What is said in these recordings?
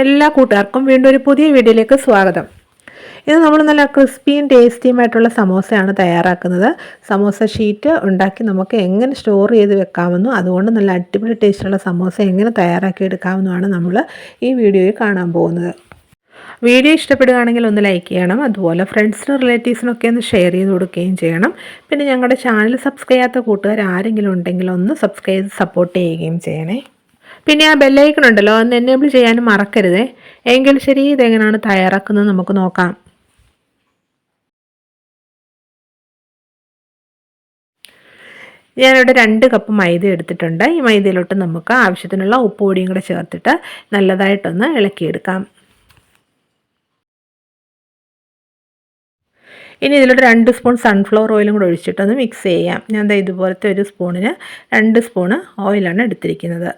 എല്ലാ കൂട്ടുകാർക്കും വീണ്ടും ഒരു പുതിയ വീഡിയോയിലേക്ക് സ്വാഗതം. ഇത് നമ്മൾ നല്ല ക്രിസ്പിയും ടേസ്റ്റിയുമായിട്ടുള്ള സമോസയാണ് തയ്യാറാക്കുന്നത്. സമോസ ഷീറ്റ് ഉണ്ടാക്കി നമുക്ക് എങ്ങനെ സ്റ്റോർ ചെയ്ത് വെക്കാമെന്നും അതുകൊണ്ട് നല്ല അടിപൊളി ടേസ്റ്റുള്ള സമോസ എങ്ങനെ തയ്യാറാക്കി എടുക്കാമെന്നുമാണ് നമ്മൾ ഈ വീഡിയോയിൽ കാണാൻ പോകുന്നത്. വീഡിയോ ഇഷ്ടപ്പെടുകയാണെങ്കിൽ ഒന്ന് ലൈക്ക് ചെയ്യണം അതുപോലെ ഫ്രണ്ട്സിനും റിലേറ്റീവ്സിനൊക്കെ ഒന്ന് ഷെയർ ചെയ്ത് കൊടുക്കുകയും ചെയ്യണം. പിന്നെ ഞങ്ങളുടെ ചാനൽ സബ്സ്ക്രൈബ് ചെയ്യാത്ത കൂട്ടുകാർ ആരെങ്കിലും ഉണ്ടെങ്കിൽ ഒന്ന് സബ്സ്ക്രൈബ് സപ്പോർട്ട് ചെയ്യുകയും ചെയ്യണേ. പിന്നെ ആ ബെല്ലൈക്കൺ ഉണ്ടല്ലോ അന്ന് എനേബിൾ ചെയ്യാൻ മറക്കരുത്. എങ്കിൽ ശരി ഇതെങ്ങനെയാണ് തയ്യാറാക്കുന്നത് നമുക്ക് നോക്കാം. ഞാനിവിടെ രണ്ട് കപ്പ് മൈദ എടുത്തിട്ടുണ്ട്. ഈ മൈദയിലോട്ട് നമുക്ക് ആവശ്യത്തിനുള്ള ഉപ്പ് പൊടിയും കൂടെ ചേർത്തിട്ട് നല്ലതായിട്ടൊന്ന് ഇളക്കിയെടുക്കാം. ഇനി ഇതിലോട്ട് രണ്ട് സ്പൂൺ സൺഫ്ലവർ ഓയിലും കൂടെ ഒഴിച്ചിട്ടൊന്ന് മിക്സ് ചെയ്യാം. ഞാൻ ഇതുപോലത്തെ ഒരു സ്പൂണിന് രണ്ട് സ്പൂണ് ഓയിലാണ് എടുത്തിരിക്കുന്നത്.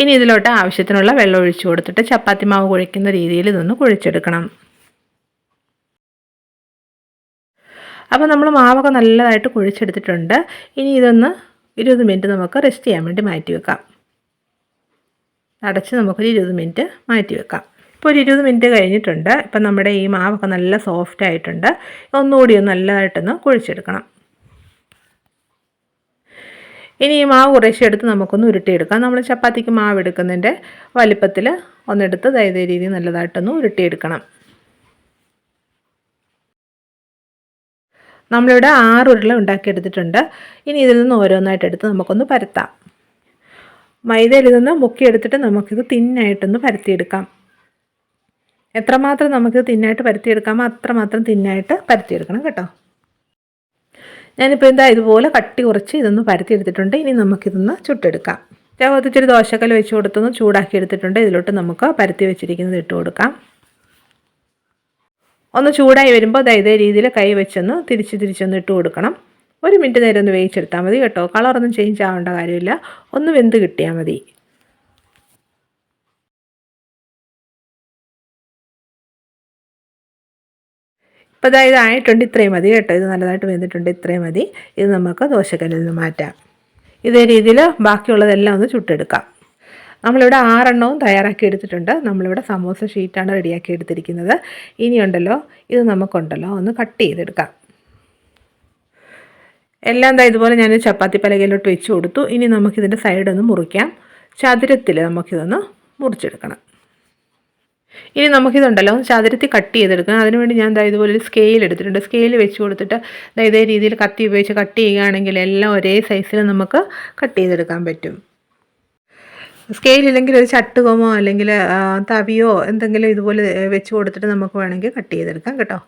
ഇനി ഇതിലോട്ട് ആവശ്യത്തിനുള്ള വെള്ളം ഒഴിച്ചു കൊടുത്തിട്ട് ചപ്പാത്തി മാവ് കുഴിക്കുന്ന രീതിയിൽ ഇതൊന്ന് കുഴിച്ചെടുക്കണം. അപ്പോൾ നമ്മൾ മാവൊക്കെ നല്ലതായിട്ട് കുഴിച്ചെടുത്തിട്ടുണ്ട്. ഇനി ഇതൊന്ന് ഇരുപത് മിനിറ്റ് നമുക്ക് റെസ്റ്റ് ചെയ്യാൻ വേണ്ടി മാറ്റി വെക്കാം. അടച്ച് നമുക്കൊരു ഇരുപത് മിനിറ്റ് മാറ്റി വെക്കാം. ഇപ്പോൾ ഒരു ഇരുപത് മിനിറ്റ് കഴിഞ്ഞിട്ടുണ്ട്. ഇപ്പം നമ്മുടെ ഈ മാവൊക്കെ നല്ല സോഫ്റ്റ് ആയിട്ടുണ്ട്. ഒന്നുകൂടി ഒന്ന് നല്ലതായിട്ടൊന്ന് കുഴിച്ചെടുക്കണം. ഇനി ഈ മാവ് കുറേശ്ശെ എടുത്ത് നമുക്കൊന്ന് ഉരുട്ടിയെടുക്കാം. നമ്മൾ ചപ്പാത്തിക്ക് മാവ് എടുക്കുന്നതിന്റെ വലിപ്പത്തിൽ ഒന്നെടുത്ത് ദയതേ രീതി നല്ലതായിട്ടൊന്ന് ഉരുട്ടിയെടുക്കണം. നമ്മളിവിടെ ആറ് ഉരുള ഉണ്ടാക്കിയെടുത്തിട്ടുണ്ട്. ഇനി ഇതിൽ നിന്ന് ഓരോന്നായിട്ട് എടുത്ത് നമുക്കൊന്ന് പരത്താം. മൈദയിൽ നിന്ന് മുക്കിയെടുത്തിട്ട് നമുക്കിത് തിന്നായിട്ടൊന്ന് പരത്തിയെടുക്കാം. എത്രമാത്രം നമുക്കിത് തിന്നായിട്ട് പരത്തിയെടുക്കാമോ അത്രമാത്രം തിന്നായിട്ട് പരത്തിയെടുക്കണം കേട്ടോ. ഞാനിപ്പോൾ എന്താ ഇതുപോലെ കട്ടി കുറച്ച് ഇതൊന്ന് പരത്തിയെടുത്തിട്ടുണ്ട് ഇനി നമുക്കിതൊന്ന് ചുട്ടെടുക്കാം. ചവത്ത് ഇച്ചിരി ദോശക്കല്ല് വെച്ച് കൊടുത്തൊന്ന് ചൂടാക്കി എടുത്തിട്ടുണ്ട്. ഇതിലോട്ട് നമുക്ക് പരത്തി വെച്ചിരിക്കുന്നത് ഇട്ട് കൊടുക്കാം. ഒന്ന് ചൂടായി വരുമ്പോൾ ഇതേ രീതിയിൽ കൈ വെച്ചൊന്ന് തിരിച്ച് തിരിച്ചൊന്ന് ഇട്ട് കൊടുക്കണം. ഒരു മിനിറ്റ് നേരം ഒന്ന് വേവിച്ചെടുത്താൽ മതി കേട്ടോ. കളറൊന്നും ചേഞ്ച് ആവേണ്ട കാര്യമില്ല. ഒന്ന് വെന്ത് കിട്ടിയാൽ മതി. ഇപ്പോൾ അതായത് ആയിട്ടുണ്ട് ഇത്രയും മതി കേട്ടോ. ഇത് നല്ലതായിട്ട് വെന്തിട്ടുണ്ട്. ഇത്രയും മതി. ഇത് നമുക്ക് ദോശക്കല്ലിൽ നിന്ന് മാറ്റാം. ഇതേ രീതിയിൽ ബാക്കിയുള്ളതെല്ലാം ഒന്ന് ചുട്ടെടുക്കാം. നമ്മളിവിടെ ആറെണ്ണവും തയ്യാറാക്കി എടുത്തിട്ടുണ്ട്. നമ്മളിവിടെ സമോസ ഷീറ്റാണ് റെഡിയാക്കി എടുത്തിരിക്കുന്നത്. ഇനിയുണ്ടല്ലോ ഇത് നമുക്കുണ്ടല്ലോ. ഒന്ന് കട്ട് ചെയ്തെടുക്കാം. എല്ലാം എന്താ ഇതുപോലെ ഞാൻ ചപ്പാത്തി പലകയിലോട്ട് വെച്ച് കൊടുത്തു. ഇനി നമുക്കിതിന്റെ സൈഡൊന്ന് മുറിക്കാം. ചതുരത്തിൽ നമുക്കിതൊന്ന് മുറിച്ചെടുക്കണം. ഇനി നമുക്കിതുണ്ടല്ലോ ചതുരത്തി കട്ട് ചെയ്തെടുക്കണം. അതിനുവേണ്ടി ഞാൻ ദാ ഇതുപോലെ ഒരു സ്കെയിൽ എടുത്തിട്ടുണ്ട്. സ്കെയിൽ വെച്ച് കൊടുത്തിട്ട് ദാ ഇതേ രീതിയിൽ കത്തി ഉപയോഗിച്ച് കട്ട് ചെയ്യുകയാണെങ്കിൽ എല്ലാം ഒരേ സൈസിൽ നമുക്ക് കട്ട് ചെയ്തെടുക്കാൻ പറ്റും. സ്കെയിൽ സ്കെയിലില്ലെങ്കിൽ ഒരു ചട്ടുകമോ അല്ലെങ്കിൽ തവിയോ എന്തെങ്കിലും ഇതുപോലെ വെച്ച് കൊടുത്തിട്ട് നമുക്ക് വേണമെങ്കിൽ കട്ട് ചെയ്തെടുക്കാം കേട്ടോ.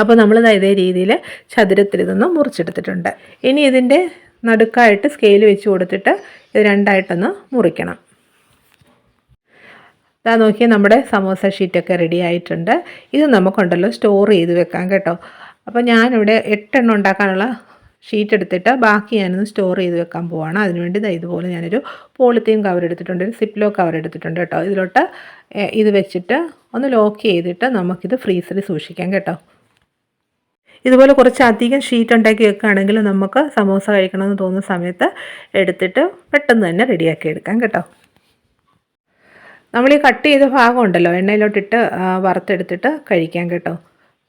അപ്പോൾ നമ്മൾ ഇതേ രീതിയിൽ ചതുരത്തിൽ ഇതൊന്ന് മുറിച്ചെടുത്തിട്ടുണ്ട്. ഇനി ഇതിന്റെ നടുക്കായിട്ട് സ്കെയിൽ വെച്ച് കൊടുത്തിട്ട് ഇത് രണ്ടായിട്ടൊന്ന് മുറിക്കണം. ഇതാ നോക്കിയാൽ നമ്മുടെ സമോസ ഷീറ്റൊക്കെ റെഡി ആയിട്ടുണ്ട്. ഇത് നമുക്കുണ്ടല്ലോ സ്റ്റോർ ചെയ്ത് വെക്കാം കേട്ടോ. അപ്പോൾ ഞാനിവിടെ എട്ടെണ്ണം ഉണ്ടാക്കാനുള്ള ഷീറ്റ് എടുത്തിട്ട് ബാക്കി ഞാനൊന്ന് സ്റ്റോർ ചെയ്ത് വെക്കാൻ പോവാണ്. അതിനുവേണ്ടി ഇതാ ഇതുപോലെ ഞാനൊരു പോളിത്തീൻ കവർ എടുത്തിട്ടുണ്ട് ഒരു സിപ്ലോ കവർ എടുത്തിട്ടുണ്ട് കേട്ടോ. ഇതിലോട്ട് ഇത് വെച്ചിട്ട് ഒന്ന് ലോക്ക് ചെയ്തിട്ട് നമുക്കിത് ഫ്രീസറിൽ സൂക്ഷിക്കാം കേട്ടോ. ഇതുപോലെ കുറച്ച് അധികം ഷീറ്റ് ഉണ്ടാക്കി വെക്കുകയാണെങ്കിൽ നമുക്ക് സമോസ കഴിക്കണമെന്ന് തോന്നുന്ന സമയത്ത് എടുത്തിട്ട് പെട്ടെന്ന് തന്നെ റെഡിയാക്കി എടുക്കാം കേട്ടോ. നമ്മൾ ഈ കട്ട് ചെയ്ത ഭാഗം ഉണ്ടല്ലോ എണ്ണയിലോട്ടിട്ട് വറുത്തെടുത്തിട്ട് കഴിക്കാം കേട്ടോ.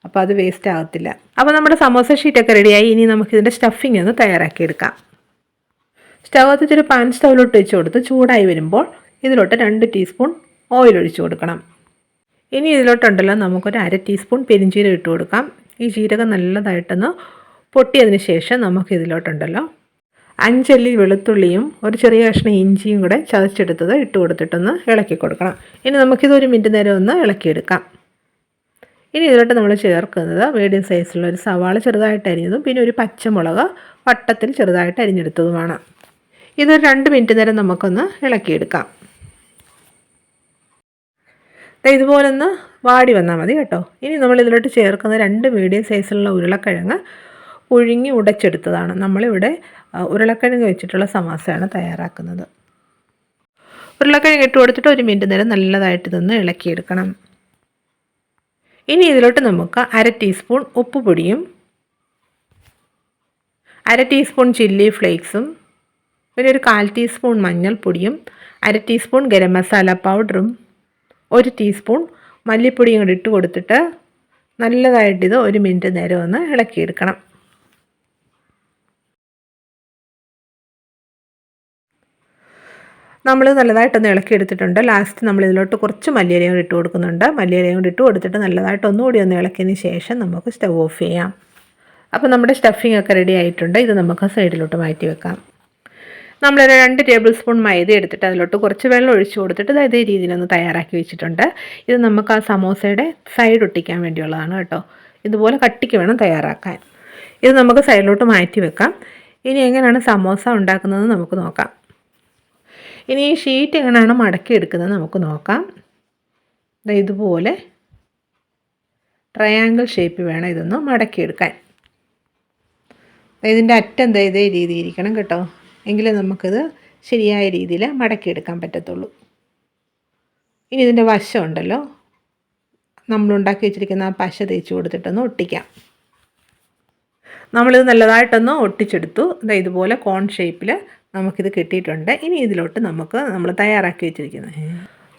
അപ്പോൾ അത് വേസ്റ്റ് ആകത്തില്ല. അപ്പോൾ നമ്മുടെ സമോസ ഷീറ്റൊക്കെ റെഡിയായി ഇനി നമുക്കിതിന്റെ സ്റ്റഫിംഗ് ഒന്ന് തയ്യാറാക്കിയെടുക്കാം സ്റ്റവ് കത്തിച്ചൊരു പാൻ സ്റ്റൗവിലോട്ട് വെച്ച് കൊടുത്ത് ചൂടായി വരുമ്പോൾ ഇതിലോട്ട് രണ്ട് ടീസ്പൂൺ ഓയിൽ ഒഴിച്ചു കൊടുക്കണം. ഇനി ഇതിലോട്ടുണ്ടല്ലോ നമുക്കൊരു അര ടീസ്പൂൺ പെരിഞ്ചീരം ഇട്ട് കൊടുക്കാം. ഈ ജീരകം നല്ലതായിട്ടൊന്ന് പൊട്ടിയതിന് ശേഷം നമുക്ക് ഇതിലോട്ടുണ്ടല്ലോ അഞ്ചല്ലി വെളുത്തുള്ളിയും ഒരു ചെറിയ കഷ്ണം ഇഞ്ചിയും കൂടെ ചതച്ചെടുത്തത് ഇട്ട് കൊടുത്തിട്ടൊന്ന് ഇളക്കി കൊടുക്കണം. ഇനി നമുക്കിത് ഒരു മിനിറ്റ് നേരം ഒന്ന് ഇളക്കിയെടുക്കാം. ഇനി ഇതിലോട്ട് നമ്മൾ ചേർക്കുന്നത് മീഡിയം സൈസിലുള്ള ഒരു സവാള ചെറുതായിട്ട് അരിഞ്ഞതും പിന്നെ ഒരു പച്ചമുളക് വട്ടത്തിൽ ചെറുതായിട്ട് അരിഞ്ഞെടുത്തതുമാണ്. ഇതൊരു രണ്ട് മിനിറ്റ് നേരം നമുക്കൊന്ന് ഇളക്കിയെടുക്കാം. ഇതുപോലൊന്ന് വാടി വന്നാൽ മതി കേട്ടോ. ഇനി നമ്മൾ ഇതിലോട്ട് ചേർക്കുന്ന രണ്ട് മീഡിയം സൈസിലുള്ള ഉരുളക്കിഴങ്ങ് പുഴുങ്ങി ഉടച്ചെടുത്തതാണ്. നമ്മളിവിടെ ഉരുളക്കിഴങ്ങ് വെച്ചിട്ടുള്ള സമാസയാണ് തയ്യാറാക്കുന്നത്. ഉരുളക്കിഴങ്ങ് ഇട്ട് കൊടുത്തിട്ട് ഒരു മിനിറ്റ് നേരം നല്ലതായിട്ട് ഇതൊന്ന് ഇളക്കിയെടുക്കണം. ഇനി ഇതിലോട്ട് നമുക്ക് അര ടീസ്പൂൺ ഉപ്പ് പൊടിയും അര ടീസ്പൂൺ ചില്ലി ഫ്ലേക്സും പിന്നെ ഒരു കാൽ ടീസ്പൂൺ മഞ്ഞൾപ്പൊടിയും അര ടീസ്പൂൺ ഗരം മസാല പൗഡറും ഒരു ടീസ്പൂൺ മല്ലിപ്പൊടിയും കൂടി ഇട്ട് കൊടുത്തിട്ട് നല്ലതായിട്ട് ഇത് ഒരു മിനിറ്റ് നേരം ഒന്ന് ഇളക്കിയെടുക്കണം. നമ്മൾ നല്ലതായിട്ടൊന്ന് ഇളക്കിയെടുത്തിട്ടുണ്ട്. ലാസ്റ്റ് നമ്മൾ ഇതിലോട്ട് കുറച്ച് മല്ലിയിലയും കൂടി ഇട്ട് കൊടുക്കുന്നുണ്ട്. മല്ലിയിലയും കൂടി ഇട്ട് കൊടുത്തിട്ട് നല്ലതായിട്ട് ഒന്നുകൂടി ഒന്ന് ഇളക്കിയതിന് ശേഷം നമുക്ക് സ്റ്റവ് ഓഫ് ചെയ്യാം. അപ്പോൾ നമ്മുടെ സ്റ്റഫിംഗ് ഒക്കെ റെഡി ആയിട്ടുണ്ട്. ഇത് നമുക്ക് സൈഡിലോട്ട് മാറ്റി വെക്കാം. നമ്മളൊരു രണ്ട് ടേബിൾ സ്പൂൺ മൈദ എടുത്തിട്ട് അതിലോട്ട് കുറച്ച് വെള്ളം ഒഴിച്ചു കൊടുത്തിട്ട് ഇത് രീതിയിലൊന്ന് തയ്യാറാക്കി വെച്ചിട്ടുണ്ട്. ഇത് നമുക്ക് ആ സമോസയുടെ സൈഡ് ഒട്ടിക്കാൻ വേണ്ടിയുള്ളതാണ് കേട്ടോ. ഇതുപോലെ കട്ടിക്ക് വേണം തയ്യാറാക്കാൻ. ഇത് നമുക്ക് സൈഡിലോട്ട് മാറ്റി വെക്കാം. ഇനി എങ്ങനെയാണ് സമോസ ഉണ്ടാക്കുന്നത് നമുക്ക് നോക്കാം. ഇനി ഈ ഷീറ്റ് എങ്ങനെയാണ് മടക്കി എടുക്കുന്നത് നമുക്ക് നോക്കാം. ഇതുപോലെ ട്രയാങ്കിൾ ഷേപ്പ് വേണം ഇതൊന്ന് മടക്കിയെടുക്കാൻ. ഇതിന്റെ അറ്റം ഇതേ രീതിയിരിക്കണം കേട്ടോ. എങ്കിലേ നമുക്കിത് ശരിയായ രീതിയിൽ മടക്കിയെടുക്കാൻ പറ്റത്തുള്ളൂ. ഇനി ഇതിന്റെ വശം ഉണ്ടല്ലോ നമ്മളുണ്ടാക്കി വെച്ചിരിക്കുന്ന ആ പശ തേച്ച് കൊടുത്തിട്ടൊന്ന് ഒട്ടിക്കാം. നമ്മളിത് നല്ലതായിട്ടൊന്ന് ഒട്ടിച്ചെടുത്തു. ഇതാ ഇതുപോലെ കോൺ ഷേപ്പിൽ നമുക്കിത് കിട്ടിയിട്ടുണ്ട്. ഇനി ഇതിലോട്ട് നമുക്ക് നമ്മൾ തയ്യാറാക്കി വെച്ചിരിക്കുന്നത്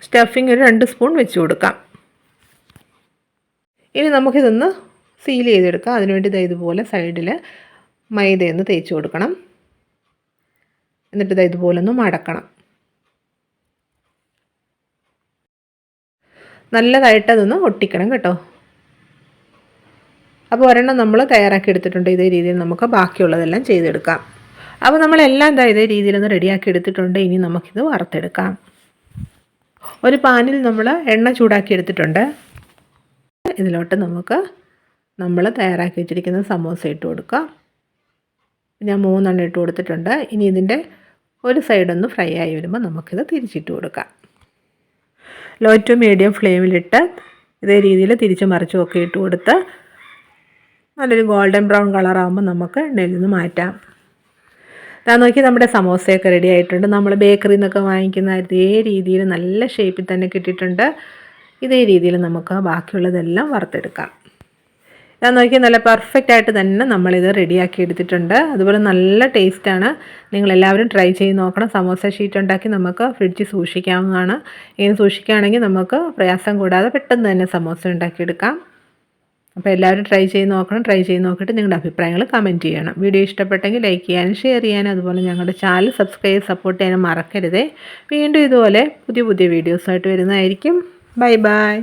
സ്റ്റഫിങ് ഒരു രണ്ട് സ്പൂൺ വെച്ച് കൊടുക്കാം. ഇനി നമുക്കിതൊന്ന് സീൽ ചെയ്തെടുക്കാം. അതിനുവേണ്ടി ദാ ഇതുപോലെ സൈഡിൽ മൈദയൊന്ന് തേച്ച് കൊടുക്കണം. എന്നിട്ട് ഇതാ ഇതുപോലെ ഒന്ന് മടക്കണം. നല്ലതായിട്ട് അതൊന്ന് ഒട്ടിക്കണം കേട്ടോ. അപ്പോൾ ഒരെണ്ണം നമ്മൾ തയ്യാറാക്കി എടുത്തിട്ടുണ്ട്. ഇതേ രീതിയിൽ നമുക്ക് ബാക്കിയുള്ളതെല്ലാം ചെയ്തെടുക്കാം. അപ്പോൾ നമ്മളെല്ലാം എന്താ ഇതേ രീതിയിലൊന്ന് റെഡിയാക്കി എടുത്തിട്ടുണ്ട്. ഇനി നമുക്കിത് വറുത്തെടുക്കാം. ഒരു പാനിൽ നമ്മൾ എണ്ണ ചൂടാക്കി എടുത്തിട്ടുണ്ട്. ഇതിലോട്ട് നമുക്ക് നമ്മൾ തയ്യാറാക്കി വെച്ചിരിക്കുന്ന സമോസ ഇട്ട് കൊടുക്കാം. ഞാൻ മൂന്നെണ്ണം ഇട്ട് കൊടുത്തിട്ടുണ്ട്. ഇനി ഇതിന്റെ ഒരു സൈഡൊന്ന് ഫ്രൈ ആയി വരുമ്പോൾ നമുക്കിത് തിരിച്ചിട്ട് കൊടുക്കാം. ലോ ടു മീഡിയം ഫ്ലെയിമിലിട്ട് ഇതേ രീതിയിൽ തിരിച്ച് മറിച്ചും ഒക്കെ ഇട്ട് കൊടുത്ത് നല്ലൊരു ഗോൾഡൻ ബ്രൗൺ കളറാകുമ്പോൾ നമുക്ക് എണ്ണയിൽ നിന്ന് മാറ്റാം. ഞാൻ നോക്കി നമ്മുടെ സമോസയൊക്കെ റെഡി ആയിട്ടുണ്ട്. നമ്മൾ ബേക്കറിയിൽ നിന്നൊക്കെ വാങ്ങിക്കുന്ന അതേ രീതിയിൽ നല്ല ഷേപ്പിൽ തന്നെ കിട്ടിയിട്ടുണ്ട്. ഇതേ രീതിയിൽ നമുക്ക് ബാക്കിയുള്ളതെല്ലാം വറുത്തെടുക്കാം. ഞാൻ നോക്കി നല്ല പെർഫെക്റ്റ് ആയിട്ട് തന്നെ നമ്മളിത് റെഡിയാക്കി എടുത്തിട്ടുണ്ട്. അതുപോലെ നല്ല ടേസ്റ്റാണ് നിങ്ങളെല്ലാവരും ട്രൈ ചെയ്ത് നോക്കണം. സമോസ ഷീറ്റ് ഉണ്ടാക്കി നമുക്ക് ഫ്രിഡ്ജിൽ സൂക്ഷിക്കാവുന്നതാണ്. ഇങ്ങനെ സൂക്ഷിക്കുകയാണെങ്കിൽ നമുക്ക് പ്രയാസം കൂടാതെ പെട്ടെന്ന് തന്നെ സമോസ ഉണ്ടാക്കിയെടുക്കാം. അപ്പോൾ എല്ലാവരും ട്രൈ ചെയ്ത് നോക്കണം. ട്രൈ ചെയ്ത് നോക്കിയിട്ട് നിങ്ങളുടെ അഭിപ്രായങ്ങൾ കമന്റ് ചെയ്യണം. വീഡിയോ ഇഷ്ടപ്പെട്ടെങ്കിൽ ലൈക്ക് ചെയ്യാനും ഷെയർ ചെയ്യാനും അതുപോലെ ഞങ്ങളുടെ ചാനൽ സബ്സ്ക്രൈബ് സപ്പോർട്ട് ചെയ്യാനും മറക്കരുതേ. വീണ്ടും ഇതുപോലെ പുതിയ പുതിയ വീഡിയോസായിട്ട് വരുന്നതായിരിക്കും. Bye bye